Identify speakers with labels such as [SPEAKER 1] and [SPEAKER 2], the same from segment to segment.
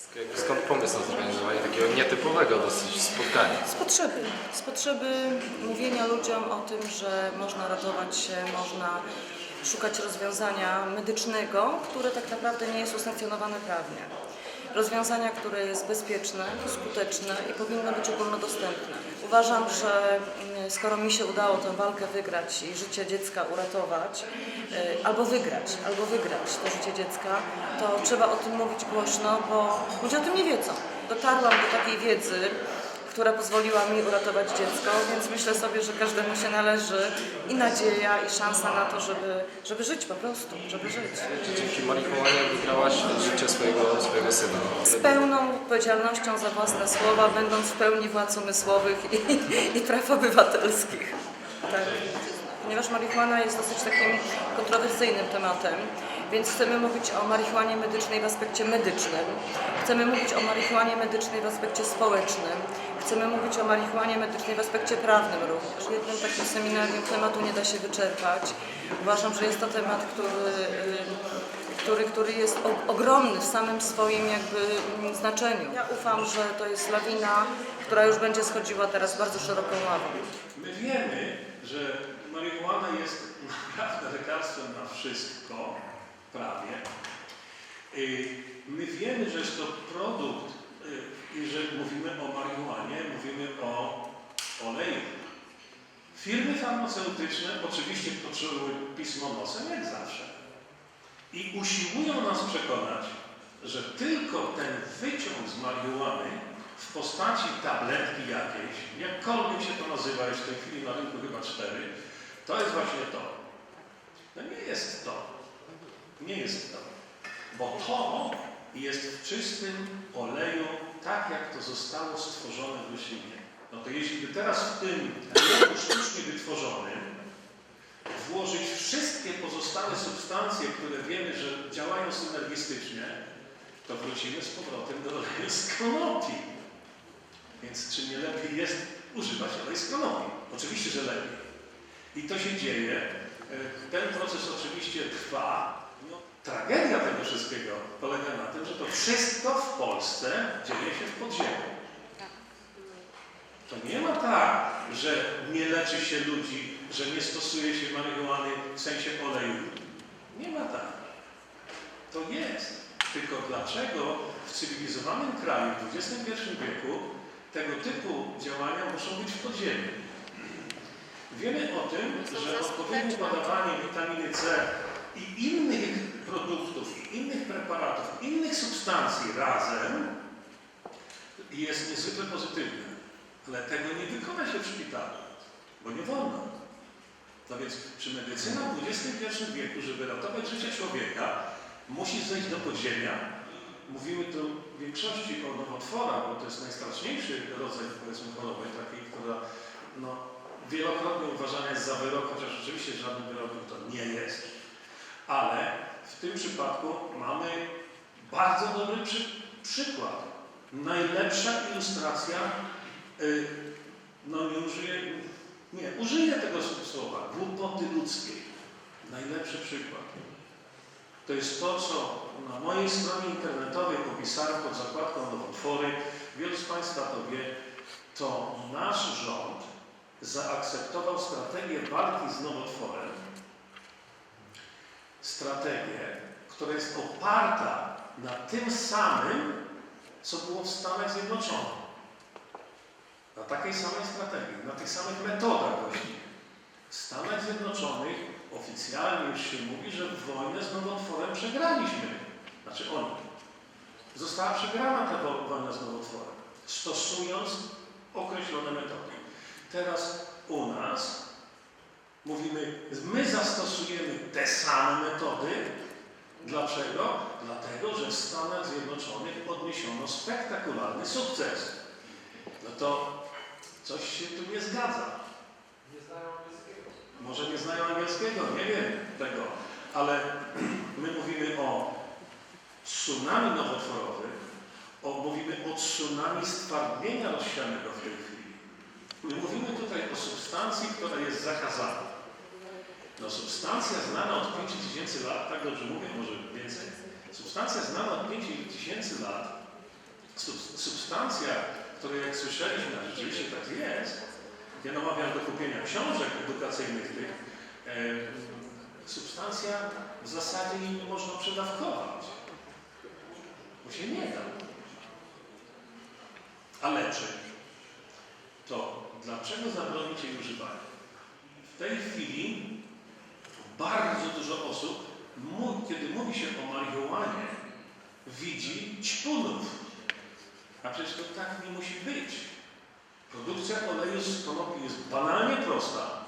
[SPEAKER 1] Sk- Skąd pomysł na zorganizowanie takiego nietypowego dosyć spotkania?
[SPEAKER 2] Z potrzeby. Z potrzeby mówienia ludziom o tym, że można ratować się, można szukać rozwiązania medycznego, które tak naprawdę nie jest usankcjonowane prawnie. Rozwiązania, które jest bezpieczne, skuteczne i powinno być ogólnodostępne. Uważam, że mm, skoro mi się udało tę walkę wygrać i życie dziecka uratować, y, albo wygrać, albo wygrać to życie dziecka, to trzeba o tym mówić głośno, bo ludzie o tym nie wiedzą. Dotarłam do takiej wiedzy, która pozwoliła mi uratować dziecko, więc myślę sobie, że każdemu się należy i nadzieja, i szansa na to, żeby, żeby żyć po prostu, żeby żyć.
[SPEAKER 1] Dzięki marihuanie wygrałaś życie swojego, swojego syna.
[SPEAKER 2] Z pełną odpowiedzialnością za własne słowa, będąc w pełni władz umysłowych i, i praw obywatelskich. Tak. Ponieważ marihuana jest dosyć takim kontrowersyjnym tematem, więc chcemy mówić o marihuanie medycznej w aspekcie medycznym, chcemy mówić o marihuanie medycznej w aspekcie społecznym, chcemy mówić o marihuanie medycznej w aspekcie prawnym również. Jednym takim seminarium tematu nie da się wyczerpać. Uważam, że jest to temat, który y, który, który jest ogromny w samym swoim jakby mm, znaczeniu. Ja ufam, że to jest lawina, która już będzie schodziła teraz bardzo szeroką ławą.
[SPEAKER 3] My wiemy, że marihuana jest naprawdę lekarstwem na wszystko, prawie. Y, My wiemy, że jest to produkt, y, jeżeli mówimy o marihuanie, mówimy o oleju. Firmy farmaceutyczne oczywiście poczuły pismo nosem, jak zawsze. I usiłują nas przekonać, że tylko ten wyciąg z marihuany w postaci tabletki jakiejś, jakkolwiek się to nazywa, jest w tej chwili na rynku chyba cztery, to jest właśnie to. No nie jest to. Nie jest to. Bo to jest w czystym oleju, tak jak to zostało stworzone w roślinie. No to jeśli by teraz w tym oleju sztucznie wytworzonym włożyć wszystkie pozostałe substancje, które wiemy, że działają synergistycznie, to wrócimy z powrotem do oleju z konopi. Więc czy nie lepiej jest używać olej z konopi? Oczywiście, że lepiej. I to się dzieje. E, Ten proces oczywiście trwa. No, tragedia tego wszystkiego polega na tym, że to wszystko w Polsce dzieje się w podziemiu. To nie ma tak, że nie leczy się ludzi, że nie stosuje się marihuany w sensie oleju. Nie ma tak. To jest. Tylko dlaczego w cywilizowanym kraju w XXI wieku tego typu działania muszą być w podziemiu? Wiemy o tym, że odpowiednie podawanie witaminy C i innych produktów, innych preparatów, innych substancji razem jest niezwykle pozytywne. Ale tego nie wykona się w szpitalu, bo nie wolno. No więc czy medycyna w XXI wieku, żeby ratować życie człowieka, musi zejść do podziemia? Mówimy tu w większości o nowotworach, bo to jest najstraszniejszy rodzaj powiedzmy choroby, takiej, która no, wielokrotnie uważana jest za wyrok, chociaż rzeczywiście żadnym wyrokiem to nie jest. Ale w tym przypadku mamy bardzo dobry przy, przykład. Najlepsza ilustracja, y, no nie użyję, nie, użyję tego słowa, głupoty ludzkiej. Najlepszy przykład. To jest to, co na mojej stronie internetowej opisałem pod zakładką nowotwory. Wielu z Państwa to wie. To nasz rząd zaakceptował strategię walki z nowotworem. Strategię, która jest oparta na tym samym, co było w Stanach Zjednoczonych. Na takiej samej strategii, na tych samych metodach właściwie. W Stanach Zjednoczonych oficjalnie już się mówi, że wojnę z nowotworem przegraliśmy. Znaczy oni. Została przegrana ta wo- wojna z nowotworem, stosując określone metody. Teraz u nas mówimy, my zastosujemy te same metody. Dlaczego? Dlatego, że w Stanach Zjednoczonych odniesiono spektakularny sukces. No to coś się tu nie zgadza. Może nie znają angielskiego, nie wiem tego, ale my mówimy o tsunami nowotworowym, o, mówimy o tsunami stwardnienia rozsianego w tej chwili. My mówimy tutaj o substancji, która jest zakazana. No substancja znana od 5000 lat, tak dobrze mówię, może więcej. Substancja znana od 5000 lat sub- substancja, której jak słyszeliśmy, a rzeczywiście tak jest, ja namawiam do kupienia książek edukacyjnych tych, e, substancja w zasadzie jej nie można przedawkować, bo się nie da. A leczy. To dlaczego zabronić jej używania? W tej chwili bardzo dużo osób, kiedy mówi się o marihuanie, widzi ćpunów. A przecież to tak nie musi być. Produkcja oleju z konopi jest banalnie prosta.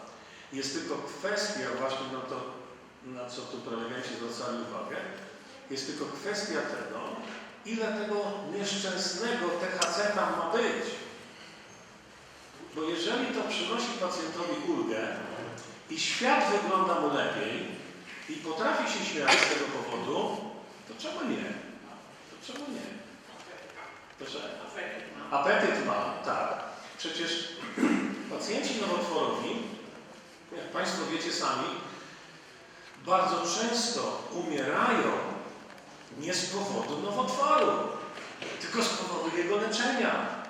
[SPEAKER 3] Jest tylko kwestia właśnie na to, na co tu prelegenci zwracali uwagę, jest tylko kwestia tego, ile tego nieszczęsnego THC tam ma być. Bo jeżeli to przynosi pacjentowi ulgę i świat wygląda mu lepiej i potrafi się śmiać z tego powodu, to czemu nie? To czemu nie? Proszę? Apetyt ma, tak. Przecież pacjenci nowotworowi, jak Państwo wiecie sami, bardzo często umierają nie z powodu nowotworu, tylko z powodu jego leczenia.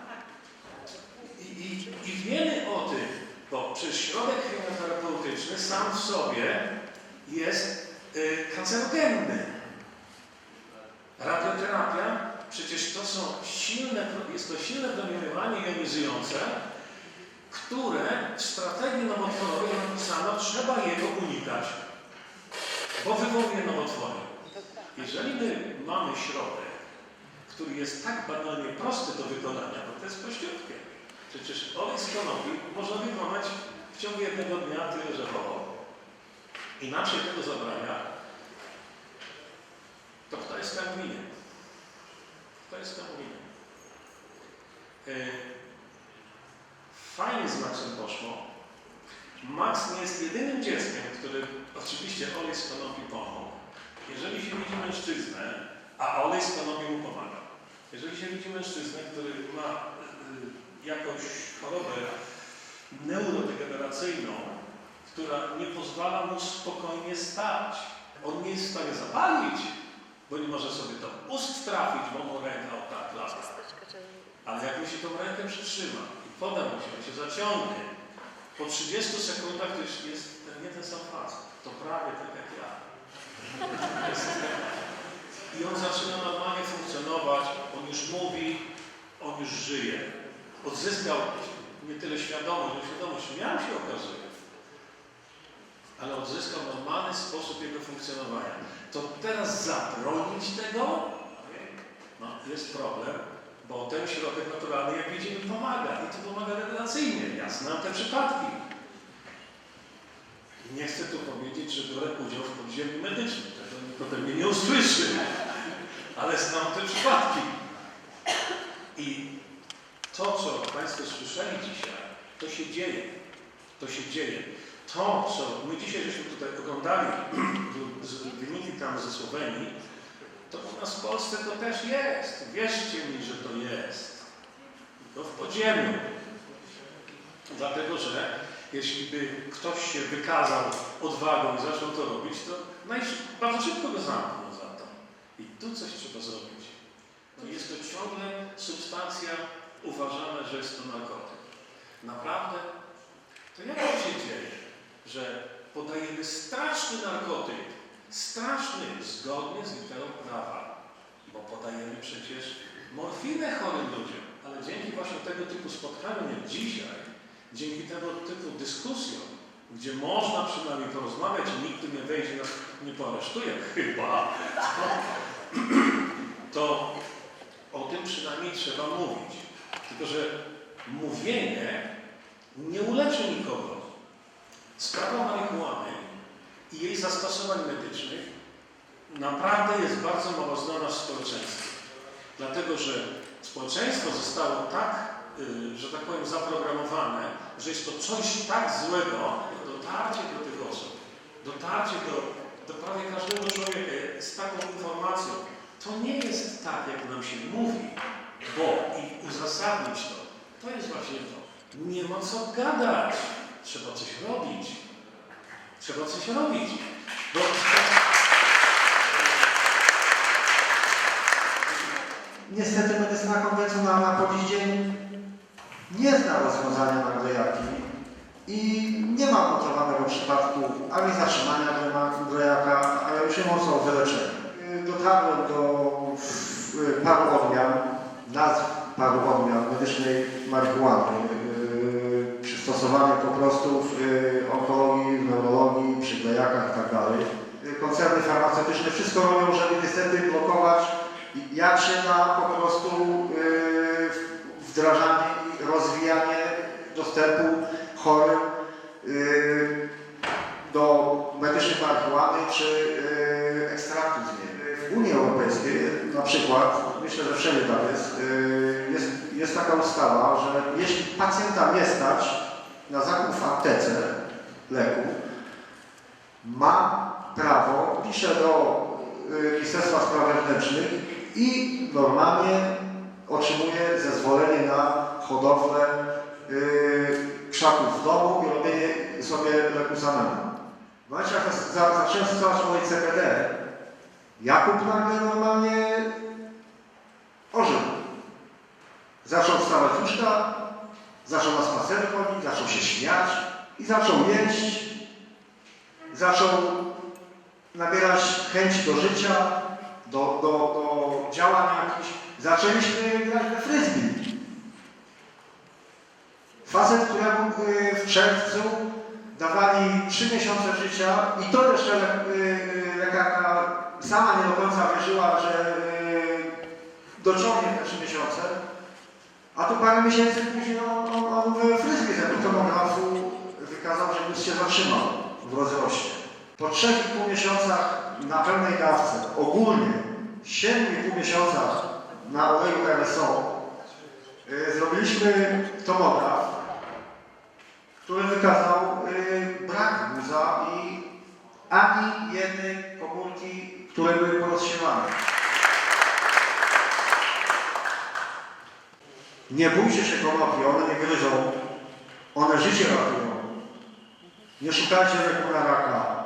[SPEAKER 3] I, i, i wiemy o tym, bo przecież środek chemioterapeutyczny sam w sobie jest y, kancerogenny. Radioterapia, przecież to są silne, jest to silne promieniowanie jonizujące, które w strategii nowotworowej napisano, trzeba jego unikać, bo wywołuje nowotwory. Jeżeli my mamy środek, który jest tak banalnie prosty do wykonania, bo to jest prościutkie. Przecież z konopi można wykonać w ciągu jednego dnia tyle, woło. Inaczej tego zabrania, to kto jest temu winien? Kto jest temu winien? Yy, Fajnie z Maxem poszło. Max nie jest jedynym dzieckiem, który oczywiście olej z konopi pomógł. Jeżeli się widzi mężczyznę, a olej z konopi mu pomaga. Jeżeli się widzi mężczyznę, który ma y, jakąś chorobę neurodegeneracyjną, która nie pozwala mu spokojnie stać, on nie jest w stanie zapalić, bo nie może sobie do ust trafić, bo mu ręka o tak lata. Ale jak mu się tą rękę przytrzyma i poda mu się, on się zaciągnie, po 30 sekundach to już jest ten, nie ten sam facet. To prawie tak jak ja. I on zaczyna normalnie funkcjonować, on już mówi, on już żyje. Odzyskał nie tyle świadomość, bo świadomość miał się okazuje, ale odzyskał normalny sposób jego funkcjonowania. To teraz zabronić tego? No, jest problem, bo ten środek naturalny, jak widzimy, pomaga. I to pomaga rewelacyjnie. Ja znam te przypadki. Nie chcę tu powiedzieć, że biorę udział w podziemie medycznym. Tego potem mnie nie usłyszy. Ale znam te przypadki. To, co Państwo słyszeli dzisiaj, to się dzieje. To się dzieje. To, co my dzisiaj żeśmy tutaj oglądali, wyniki tam ze Słowenii, to u nas w Polsce to też jest. Wierzcie mi, że to jest. Tylko w podziemiu. Dlatego, że jeśli by ktoś się wykazał odwagą i zaczął to robić, to bardzo szybko go zamkną za to. I tu coś trzeba zrobić. No jest to ciągle substancja uważana, że jest to narkotyk. Naprawdę? To jak to się dzieje, że podajemy straszny narkotyk, straszny, zgodnie z literą prawa, bo podajemy przecież morfinę chorym ludziom, ale dzięki właśnie tego typu spotkaniom dzisiaj, dzięki tego typu dyskusjom, gdzie można przynajmniej porozmawiać i nikt nie wejdzie, nas nie poaresztuje, chyba, to o tym przynajmniej trzeba mówić. Tylko, że mówienie nie uleczy nikogo. Sprawa marihuany i jej zastosowań medycznych naprawdę jest bardzo mało znana w społeczeństwie. Dlatego, że społeczeństwo zostało tak, y, że tak powiem, zaprogramowane, że jest to coś tak złego, jak dotarcie do tych osób, dotarcie do, do prawie każdego człowieka z taką informacją. To nie jest tak, jak nam się mówi, bo i uzasadnić to, to jest właśnie to. Nie ma co gadać. Trzeba coś robić. Trzeba coś robić. Bo
[SPEAKER 4] Niestety medycyna konwencjonalna po dziś dzień nie zna rozwiązania na glejaki i nie ma notowanego przypadku ani zatrzymania glema- glejaka, a ja już nie mówiąc o Dotarłem do paru odmian, nazw paru odmian medycznej marihuany, y, przystosowanej po prostu w y, onkologii, w neurologii, przy plejakach itd. Y, Koncerny farmaceutyczne wszystko robią, żeby niestety blokować jak się da po prostu y, wdrażanie i rozwijanie dostępu chorym y, do medycznej marihuany czy y, ekstraktu z niej. W Unii Europejskiej na przykład, myślę, że wszędzie tak jest, y, jest, jest taka ustawa, że jeśli pacjenta nie stać na zakup w aptece leku, ma prawo, pisze do y, Ministerstwa Spraw Wewnętrznych i normalnie otrzymuje zezwolenie na hodowlę y, krzaków w domu i robienie sobie leku samemu. W momencie jak za- zacząłem stosować moje CBD, Jakub nagle normalnie ożył. Zaczął wstawać z łóżka, zaczął na spacer chodzić, zaczął się śmiać i zaczął jeść, zaczął nabierać chęci do życia, do, do, do jakichś. Zaczęliśmy grać we frisbee. Facet, któremu y, w czerwcu dawali 3 miesiące życia i to jeszcze le- y, lekarka sama nie do końca wierzyła, że y, dociągnie te 3 miesiące. A tu parę miesięcy później on, on, on fryzbie tego tomografu wykazał, że już się zatrzymał w rozroście. Po 3,5 miesiącach na pełnej dawce, ogólnie 7,5 miesiącach na oleju RSO, y, zrobiliśmy tomograf, który wykazał y, brak guza i ani jednej komórki, które były porozsiewane. Nie bójcie się konopi, one nie gryzą. One życie ratują. Nie szukajcie leku na raka.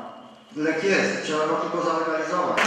[SPEAKER 4] Lek jest, trzeba go tylko zalegalizować.